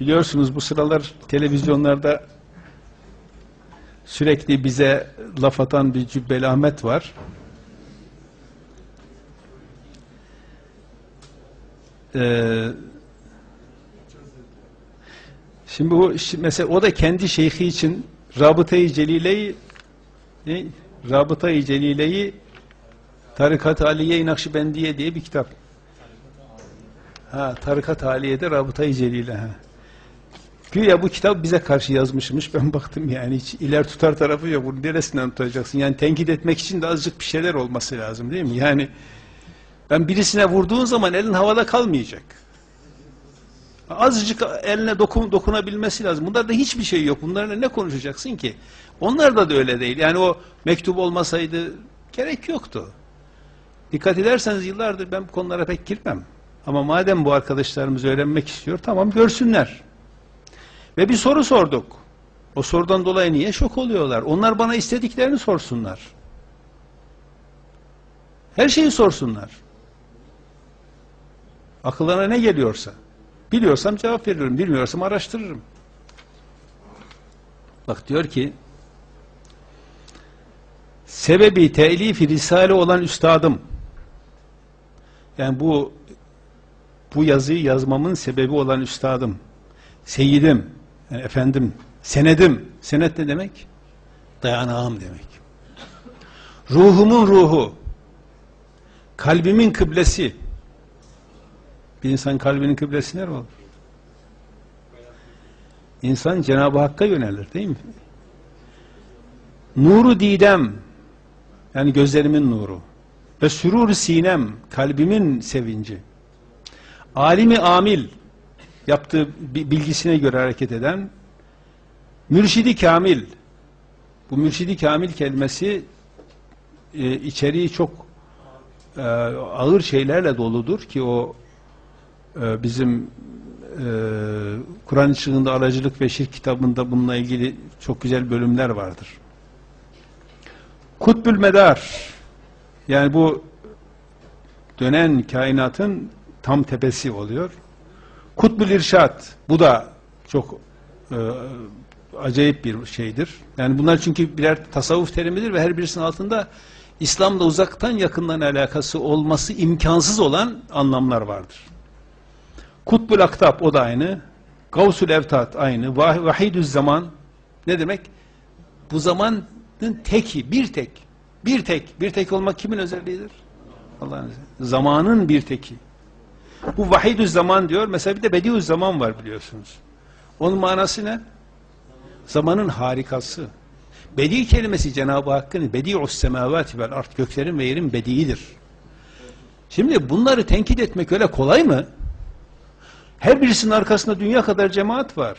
Biliyorsunuz bu sıralar televizyonlarda sürekli bize laf atan bir Cübbeli Ahmet var. Ee, şimdi bu mesela o da kendi şeyhi için Rabıta-i Celile'yi? Rabıta-i Celile'yi Tarikat-ı Aliye-i Nakşibendiye diye bir kitap. Ha, Tarikat Aliye'de Rabıta-i Celile. Ha. Güya bu kitap bize karşı yazmışmış. Ben baktım yani hiç iler tutar tarafı yok. Bunu neresinden tutacaksın? Yani tenkit etmek için de azıcık bir şeyler olması lazım değil mi? Yani ben birisine vurduğun zaman elin havada kalmayacak. Azıcık eline dokun, dokunabilmesi lazım. Bunlarda hiçbir şey yok. Bunlarla ne konuşacaksın ki? Onlar da, da öyle değil. Yani o mektup olmasaydı gerek yoktu. Dikkat ederseniz yıllardır ben bu konulara pek girmem. Ama madem bu arkadaşlarımız öğrenmek istiyor, tamam görsünler. Ve bir soru sorduk. O sorudan dolayı niye şok oluyorlar? Onlar bana istediklerini sorsunlar. Her şeyi sorsunlar. Akıllarına ne geliyorsa. Biliyorsam cevap veririm, bilmiyorsam araştırırım. Bak diyor ki, sebebi telifi risale olan üstadım, yani bu bu yazıyı yazmamın sebebi olan üstadım, seyyidim, yani efendim, senedim, senet ne demek? Dayanağım demek. Ruhumun ruhu, kalbimin kıblesi, bir insan kalbinin kıblesi nere olur? İnsan Cenab-ı Hakk'a yönelir değil mi? Nuru didem, yani gözlerimin nuru ve sürur sinem, kalbimin sevinci. Alimi amil, yaptığı bilgisine göre hareket eden, mürşidi kamil, bu mürşidi kamil kelimesi e, içeriği çok e, ağır şeylerle doludur ki o e, bizim e, Kur'an ışığında aracılık ve şirk kitabında bununla ilgili çok güzel bölümler vardır. Kutbül medar yani bu dönen kainatın tam tepesi oluyor. Kutbül irşat bu da çok e, acayip bir şeydir. Yani bunlar çünkü birer tasavvuf terimidir ve her birisinin altında İslam'da uzaktan yakından alakası olması imkansız olan anlamlar vardır. Kutbul Aktab o da aynı. Gavsul Evtat aynı. Vah Vahidüz zaman ne demek? Bu zamanın teki, bir tek. Bir tek. Bir tek olmak kimin özelliğidir? Allah'ın Zamanın bir teki. Bu vahidüz zaman diyor. Mesela bir de bediüz zaman var biliyorsunuz. Onun manası ne? Zamanın harikası. Bedi kelimesi Cenab-ı Hakk'ın bedi'us semavati vel art göklerin ve yerin bediidir. Şimdi bunları tenkit etmek öyle kolay mı? Her birisinin arkasında dünya kadar cemaat var.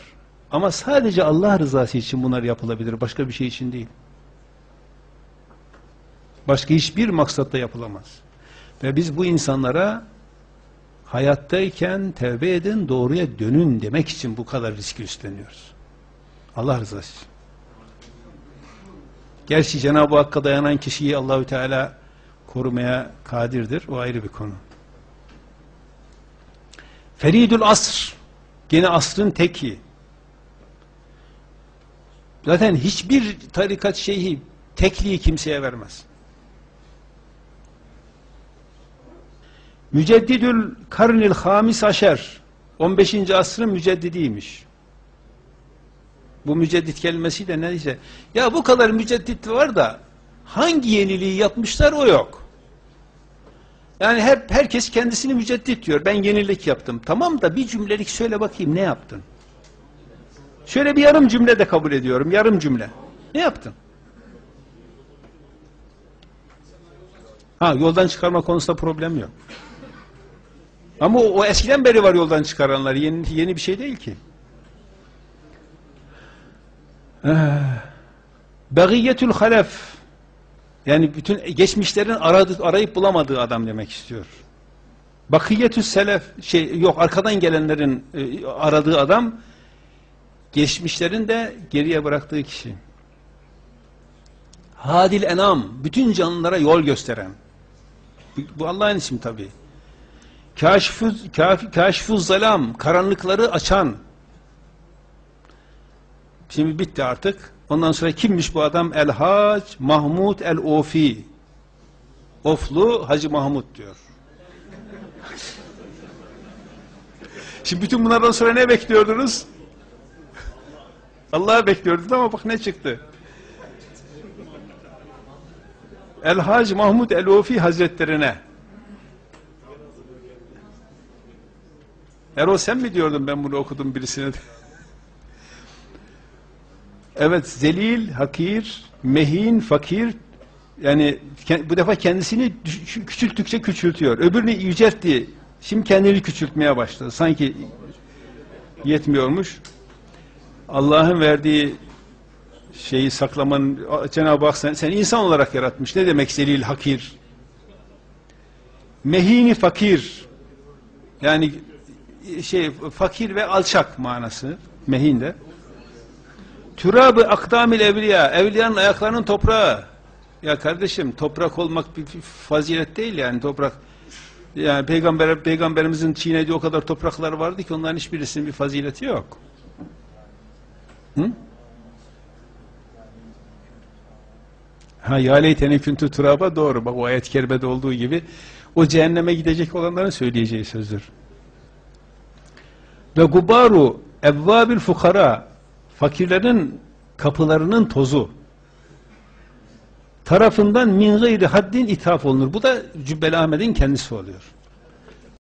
Ama sadece Allah rızası için bunlar yapılabilir. Başka bir şey için değil. Başka hiçbir maksatta yapılamaz. Ve biz bu insanlara hayattayken tevbe edin, doğruya dönün demek için bu kadar riski üstleniyoruz. Allah rızası için. Gerçi Cenab-ı Hakk'a dayanan kişiyi Allahü Teala korumaya kadirdir. O ayrı bir konu. Feridül asr gene asrın teki. Zaten hiçbir tarikat şeyhi tekliği kimseye vermez. Müceddidül karnil hamis aşer 15. asrın müceddidiymiş. Bu müceddit kelimesi de neyse. Ya bu kadar müceddit var da hangi yeniliği yapmışlar o yok. Yani hep herkes kendisini müceddit diyor. Ben yenilik yaptım. Tamam da bir cümlelik söyle bakayım ne yaptın? Şöyle bir yarım cümle de kabul ediyorum. Yarım cümle. Ne yaptın? Ha yoldan çıkarma konusunda problem yok. Ama o, o eskiden beri var yoldan çıkaranlar. Yeni, yeni bir şey değil ki. Begiyetül halef yani bütün geçmişlerin aradı, arayıp bulamadığı adam demek istiyor. Bakiyetü selef şey yok arkadan gelenlerin e, aradığı adam geçmişlerin de geriye bıraktığı kişi. Hadil enam bütün canlılara yol gösteren. Bu Allah'ın ismi tabi. Kaşifuz, kaşifuz zalam karanlıkları açan Şimdi bitti artık. Ondan sonra kimmiş bu adam? El-Hac Mahmud El-Ofi. Oflu Hacı Mahmud diyor. Şimdi bütün bunlardan sonra ne bekliyordunuz? Allah'ı bekliyordunuz ama bak ne çıktı. El-Hac Mahmud El-Ofi Hazretlerine Erol sen mi diyordun ben bunu okudum birisine? evet zelil, hakir, mehin, fakir yani bu defa kendisini küçülttükçe küçültüyor. Öbürünü yüceltti. Şimdi kendini küçültmeye başladı. Sanki yetmiyormuş. Allah'ın verdiği şeyi saklamanın Cenab-ı Hak sen, seni insan olarak yaratmış. Ne demek zelil, hakir? Mehini fakir. Yani şey fakir ve alçak manası mehinde. Türabı akdamil evliya, evliyanın ayaklarının toprağı. Ya kardeşim toprak olmak bir fazilet değil yani toprak. Yani peygamber peygamberimizin çiğnediği o kadar topraklar vardı ki onların hiçbirisinin bir fazileti yok. Hı? Ha ya leyteni kuntu turaba doğru. Bak o ayet-i kerimede olduğu gibi o cehenneme gidecek olanların söyleyeceği sözdür. Ve gubaru evvabil fukara fakirlerin kapılarının tozu tarafından min gayri haddin ithaf olunur. Bu da Cübbeli Ahmet'in kendisi oluyor.